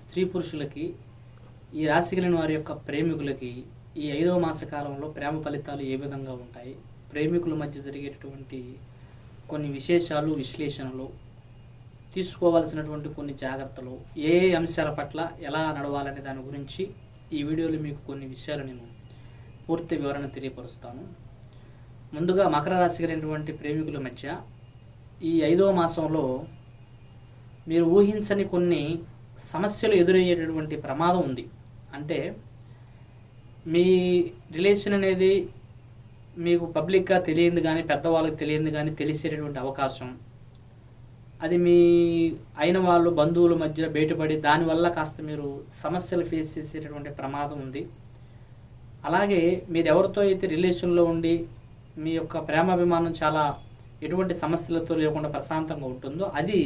స్త్రీ పురుషులకి ఈ రాశి కలిగిన వారి యొక్క ప్రేమికులకి ఈ ఐదవ మాస కాలంలో ప్రేమ ఫలితాలు ఏ విధంగా ఉంటాయి? ప్రేమికుల మధ్య జరిగేటటువంటి కొన్ని విశేషాలు విశ్లేషణలు తీసుకోవాల్సినటువంటి కొన్ని జాగ్రత్తలు ఏ ఏ అంశాల పట్ల ఎలా నడవాలనే దాని గురించి ఈ వీడియోలో మీకు కొన్ని విషయాలు నేను పూర్తి వివరణ తెలియపరుస్తాను. ముందుగా మకర రాశి కలిగినటువంటి ప్రేమికుల మధ్య ఈ ఐదవ మాసంలో మీరు ఊహించని కొన్ని సమస్యలు ఎదురయ్యేటటువంటి ప్రమాదం ఉంది. అంటే మీ రిలేషన్ అనేది మీకు పబ్లిక్గా తెలియంది కానీ పెద్దవాళ్ళకి తెలియంది కానీ తెలిసేటటువంటి అవకాశం. అది మీ అయిన వాళ్ళు బంధువుల మధ్య బయటపడి దానివల్ల కాస్త మీరు సమస్యలు ఫేస్ చేసేటటువంటి ప్రమాదం ఉంది. అలాగే మీరు ఎవరితో అయితే రిలేషన్లో ఉండి మీ యొక్క ప్రేమాభిమానం చాలా ఎటువంటి సమస్యలతో లేకుండా ప్రశాంతంగా ఉంటుందో అది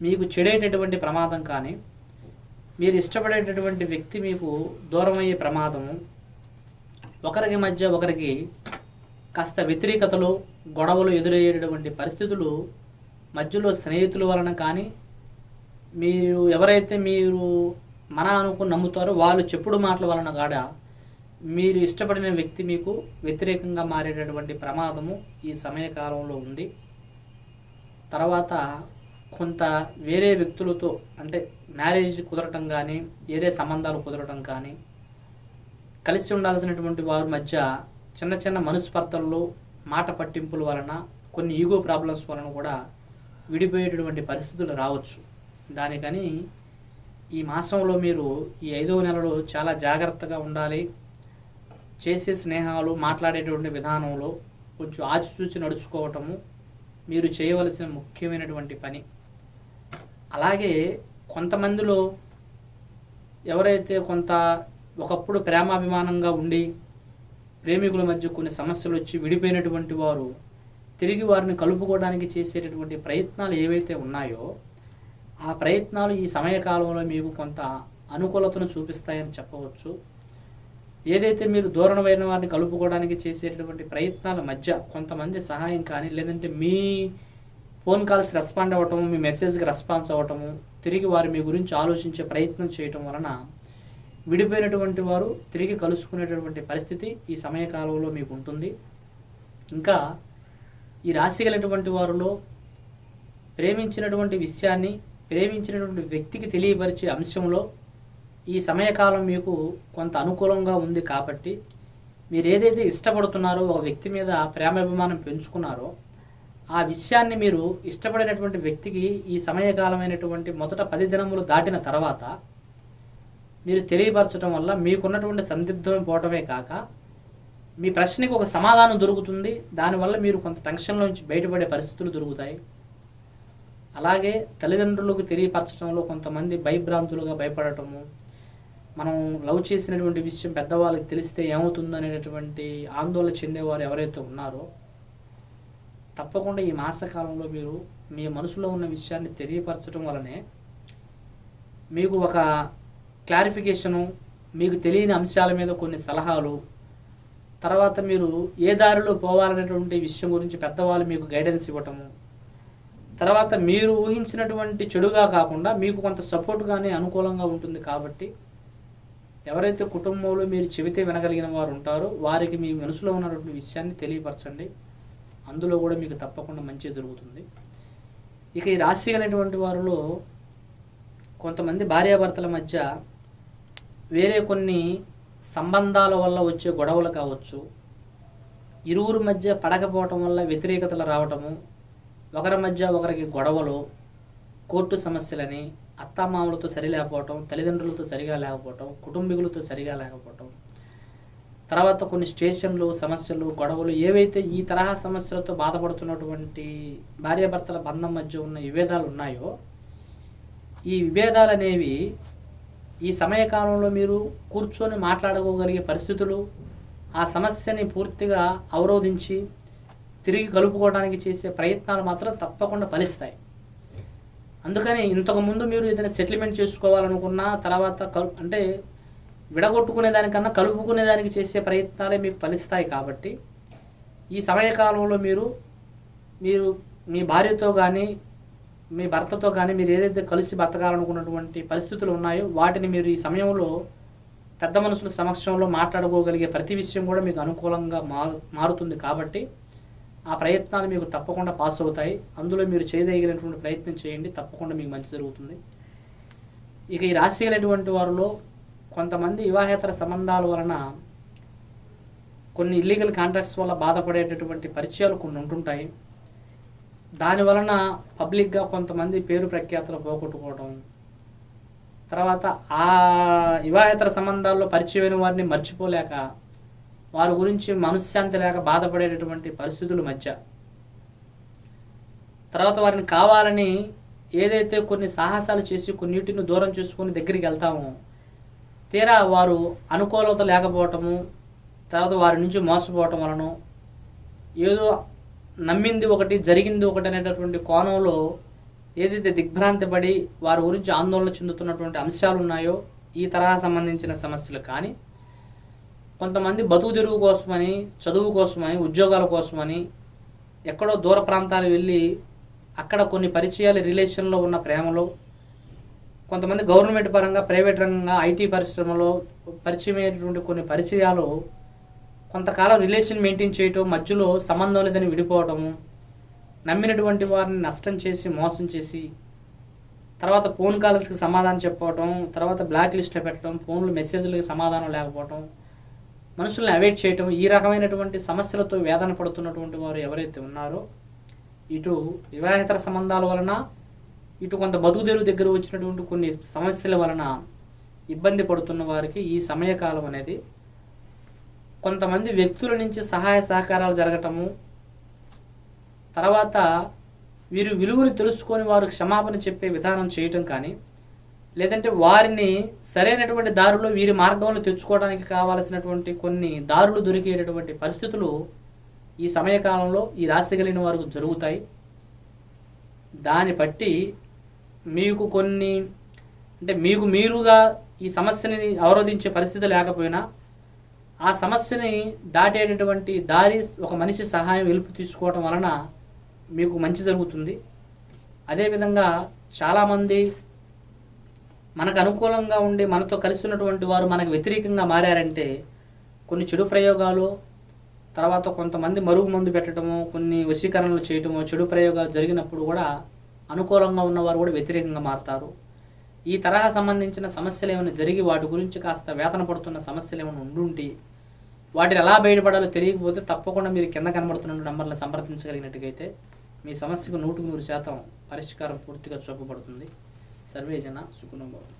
మీకు చెడేటటువంటి ప్రమాదం కానీ మీరు ఇష్టపడేటటువంటి వ్యక్తి మీకు దూరమయ్యే ప్రమాదము ఒకరికి మధ్య ఒకరికి కాస్త వ్యతిరేకతలు గొడవలు ఎదురయ్యేటటువంటి పరిస్థితులు మధ్యలో స్నేహితుల వలన కానీ మీరు ఎవరైతే మీరు మన అనుకుని నమ్ముతారో వాళ్ళు చెప్పుడు మాటల వలన కాడ మీరు ఇష్టపడిన వ్యక్తి మీకు వ్యతిరేకంగా మారేటటువంటి ప్రమాదము ఈ సమయకాలంలో ఉంది. తర్వాత కొంత వేరే వ్యక్తులతో అంటే మ్యారేజ్ కుదరటం కానీ వేరే సంబంధాలు కుదరటం కానీ కలిసి ఉండాల్సినటువంటి వారి మధ్య చిన్న చిన్న మనస్పర్ధల్లో మాట పట్టింపుల వలన కొన్ని ఈగో ప్రాబ్లమ్స్ వలన కూడా విడిపోయేటటువంటి పరిస్థితులు రావచ్చు. దానికని ఈ మాసంలో మీరు ఈ ఐదవ నెలలో చాలా జాగ్రత్తగా ఉండాలి. చేసే స్నేహాలు మాట్లాడేటువంటి విధానంలో కొంచెం ఆచిచూచి నడుచుకోవటము మీరు చేయవలసిన ముఖ్యమైనటువంటి పని. అలాగే కొంతమందిలో ఎవరైతే కొంత ఒకప్పుడు ప్రేమాభిమానంగా ఉండి ప్రేమికుల మధ్య కొన్ని సమస్యలు వచ్చి విడిపోయినటువంటి వారు తిరిగి వారిని కలుపుకోవడానికి చేసేటటువంటి ప్రయత్నాలు ఏవైతే ఉన్నాయో ఆ ప్రయత్నాలు ఈ సమయకాలంలో మీకు కొంత అనుకూలతను చూపిస్తాయని చెప్పవచ్చు. ఏదైతే మీరు దూరమైన వారిని కలుపుకోవడానికి చేసేటటువంటి ప్రయత్నాల మధ్య కొంతమంది సహాయం కానీ లేదంటే మీ ఫోన్ కాల్స్ రెస్పాండ్ అవ్వటము మీ మెసేజ్కి రెస్పాన్స్ అవ్వటము తిరిగి వారు మీ గురించి ఆలోచించే ప్రయత్నం చేయటం వలన విడిపోయినటువంటి వారు తిరిగి కలుసుకునేటటువంటి పరిస్థితి ఈ సమయకాలంలో మీకు ఉంటుంది. ఇంకా ఈ రాశి కలిగినటువంటి వారిలో ప్రేమించినటువంటి విషయాన్ని ప్రేమించినటువంటి వ్యక్తికి తెలియపరిచే అంశంలో ఈ సమయకాలం మీకు కొంత అనుకూలంగా ఉంది కాబట్టి మీరు ఏదైతే ఇష్టపడుతున్నారో ఒక వ్యక్తి మీద ప్రేమాభిమానం పెంచుకున్నారో ఆ విషయాన్ని మీరు ఇష్టపడినటువంటి వ్యక్తికి ఈ సమయకాలమైనటువంటి మొదట పది దినములు దాటిన తర్వాత మీరు తెలియపరచడం వల్ల మీకున్నటువంటి సందిగ్ధం పోవటమే కాక మీ ప్రశ్నకి ఒక సమాధానం దొరుకుతుంది. దానివల్ల మీరు కొంత టెన్షన్లోంచి బయటపడే పరిస్థితులు దొరుకుతాయి. అలాగే తల్లిదండ్రులకు తెలియపరచడంలో కొంతమంది భయభ్రాంతులుగా భయపడటము మనం లవ్ చేసినటువంటి విషయం పెద్దవాళ్ళకి తెలిస్తే ఏమవుతుందో అనేటటువంటి ఆందోళన చెందేవారు ఎవరైతే ఉన్నారో తప్పకుండా ఈ మాసకాలంలో మీరు మీ మనసులో ఉన్న విషయాన్ని తెలియపరచడం వలనే మీకు ఒక క్లారిఫికేషను మీకు తెలియని అంశాల మీద కొన్ని సలహాలు తర్వాత మీరు ఏ దారిలో పోవాలనేటువంటి విషయం గురించి పెద్దవాళ్ళు మీకు గైడెన్స్ ఇవ్వటము తర్వాత మీరు ఊహించినటువంటి చెడుగా కాకుండా మీకు కొంత సపోర్ట్గానే అనుకూలంగా ఉంటుంది కాబట్టి ఎవరైతే కుటుంబంలో మీరు చెబితే వినగలిగిన వారు ఉంటారో వారికి మీ మనసులో ఉన్నటువంటి విషయాన్ని తెలియపరచండి. అందులో కూడా మీకు తప్పకుండా మంచి జరుగుతుంది. ఇక ఈ రాశి కలిగినటువంటి వారిలో కొంతమంది భార్యాభర్తల మధ్య వేరే కొన్ని సంబంధాల వల్ల వచ్చే గొడవలు కావచ్చు. ఇరువురు మధ్య పడకపోవటం వల్ల వ్యతిరేకతలు రావటము ఒకరి మధ్య ఒకరికి గొడవలు కోర్టు సమస్యలని అత్తామామలతో సరిలేకపోవటం తల్లిదండ్రులతో సరిగా లేకపోవటం కుటుంబీకులతో సరిగా లేకపోవటం తర్వాత కొన్ని స్టేషన్లు సమస్యలు గొడవలు ఏవైతే ఈ తరహా సమస్యలతో బాధపడుతున్నటువంటి భార్యాభర్తల బంధం మధ్య ఉన్న విభేదాలు ఉన్నాయో ఈ విభేదాలు అనేవి ఈ సమయకాలంలో మీరు కూర్చొని మాట్లాడుకోగలిగే పరిస్థితులు ఆ సమస్యని పూర్తిగా అవరోధించి తిరిగి కలుపుకోవడానికి చేసే ప్రయత్నాలు మాత్రం తప్పకుండా ఫలిస్తాయి. అందుకని ఇంతకుముందు మీరు ఏదైనా సెటిల్మెంట్ చేసుకోవాలనుకున్నా తర్వాత కలు అంటే విడగొట్టుకునే దానికన్నా కలుపుకునే దానికి చేసే ప్రయత్నాలే మీకు ఫలిస్తాయి కాబట్టి ఈ సమయకాలంలో మీరు మీరు మీ భార్యతో కానీ మీ భర్తతో కానీ మీరు ఏదైతే కలిసి బతకాలనుకున్నటువంటి పరిస్థితులు ఉన్నాయో వాటిని మీరు ఈ సమయంలో పెద్ద మనుషుల సమక్షంలో మాట్లాడుకోగలిగే ప్రతి విషయం కూడా మీకు అనుకూలంగా మారు మారుతుంది కాబట్టి ఆ ప్రయత్నాలు మీకు తప్పకుండా పాస్ అవుతాయి. అందులో మీరు చేయదగినటువంటి ప్రయత్నం చేయండి. తప్పకుండా మీకు మంచి జరుగుతుంది. ఇక ఈ రాశి కలిగినటువంటి వారిలో కొంతమంది వివాహేతర సంబంధాల వలన కొన్ని ఇల్లీగల్ కాంట్రాక్ట్స్ వల్ల బాధపడేటటువంటి పరిచయాలు కొన్ని ఉంటుంటాయి. దాని వలన పబ్లిక్గా కొంతమంది పేరు ప్రఖ్యాతలు పోగొట్టుకోవడం. తర్వాత ఆ వివాహేతర సంబంధాల్లో పరిచయమైన వారిని మర్చిపోలేక వారి గురించి మనశ్శాంతి లేక బాధపడేటటువంటి పరిస్థితుల మధ్య. తర్వాత వారిని కావాలని ఏదైతే కొన్ని సాహసాలు చేసి కొన్నిటిని దూరం చేసుకొని దగ్గరికి వెళ్తామో తీరా వారు అనుకూలత లేకపోవటము తర్వాత వారి నుంచి మోసపోవటం వలన ఏదో నమ్మింది ఒకటి జరిగింది ఒకటి అనేటటువంటి కోణంలో ఏదైతే దిగ్భ్రాంతి పడి వారి గురించి ఆందోళన చెందుతున్నటువంటి అంశాలు ఉన్నాయో ఈ తరహా సంబంధించిన సమస్యలు కానీ కొంతమంది బతుకు తెరువు కోసమని చదువు కోసమని ఉద్యోగాల కోసమని ఎక్కడో దూర ప్రాంతాలు వెళ్ళి అక్కడ కొన్ని పరిచయాలు రిలేషన్లో ఉన్న ప్రేమలో కొంతమంది గవర్నమెంట్ పరంగా ప్రైవేట్ రంగంగా ఐటీ పరిశ్రమలో పరిచయమైనటువంటి కొన్ని పరిచయాలు కొంతకాలం రిలేషన్ మెయింటైన్ చేయటం మధ్యలో సంబంధం లేదని విడిపోవటము నమ్మినటువంటి వారిని నష్టం చేసి మోసం చేసి తర్వాత ఫోన్ కాల్స్కి సమాధానం చెప్పవటం తర్వాత బ్లాక్ లిస్ట్లో పెట్టడం ఫోన్లు మెసేజ్లకి సమాధానం లేకపోవటం మనుషుల్ని అవాయిడ్ చేయటం ఈ రకమైనటువంటి సమస్యలతో వేదన పడుతున్నటువంటి వారు ఎవరైతే ఉన్నారో ఇటు వివాహేతర సంబంధాల వలన ఇటు కొంత బతుకుదేరు దగ్గర వచ్చినటువంటి కొన్ని సమస్యల వలన ఇబ్బంది పడుతున్న వారికి ఈ సమయకాలం అనేది కొంతమంది వ్యక్తుల నుంచి సహాయ సహకారాలు జరగటము తర్వాత వీరు విలువలు తెలుసుకొని వారు క్షమాపణ చెప్పే విధానం చేయటం కానీ లేదంటే వారిని సరైనటువంటి దారిలో వీరి మార్గంలో తెచ్చుకోవడానికి కావాల్సినటువంటి కొన్ని దారులు దొరికేటటువంటి పరిస్థితులు ఈ సమయకాలంలో ఈ రాశి కలిగిన వారికి జరుగుతాయి. దాన్ని బట్టి మీకు కొన్ని అంటే మీకు మీరుగా ఈ సమస్యని అవరోధించే పరిస్థితి లేకపోయినా ఆ సమస్యని దాటేటటువంటి దారి ఒక మనిషి సహాయం వెలుపు తీసుకోవడం వలన మీకు మంచి జరుగుతుంది. అదేవిధంగా చాలామంది మనకు అనుకూలంగా ఉండి మనతో కలిసి ఉన్నటువంటి వారు మనకు వ్యతిరేకంగా మారారంటే కొన్ని చెడు ప్రయోగాలు తర్వాత కొంతమంది మరుగు మందు పెట్టడము కొన్ని వశీకరణలు చేయటము చెడు ప్రయోగాలు జరిగినప్పుడు కూడా అనుకూలంగా ఉన్నవారు కూడా వ్యతిరేకంగా మారుతారు. ఈ తరహా సంబంధించిన సమస్యలు ఏమైనా జరిగి వాటి గురించి కాస్త వేతన పడుతున్న సమస్యలు ఏమైనా ఉండుంటి వాటిని ఎలా బయటపడాలో తెలియకపోతే తప్పకుండా మీరు కింద కనబడుతున్న నంబర్లను సంప్రదించగలిగినట్టుగైతే మీ సమస్యకు నూటికి నూరు శాతం పరిష్కారం పూర్తిగా చూపబడుతుంది. సర్వేజన జన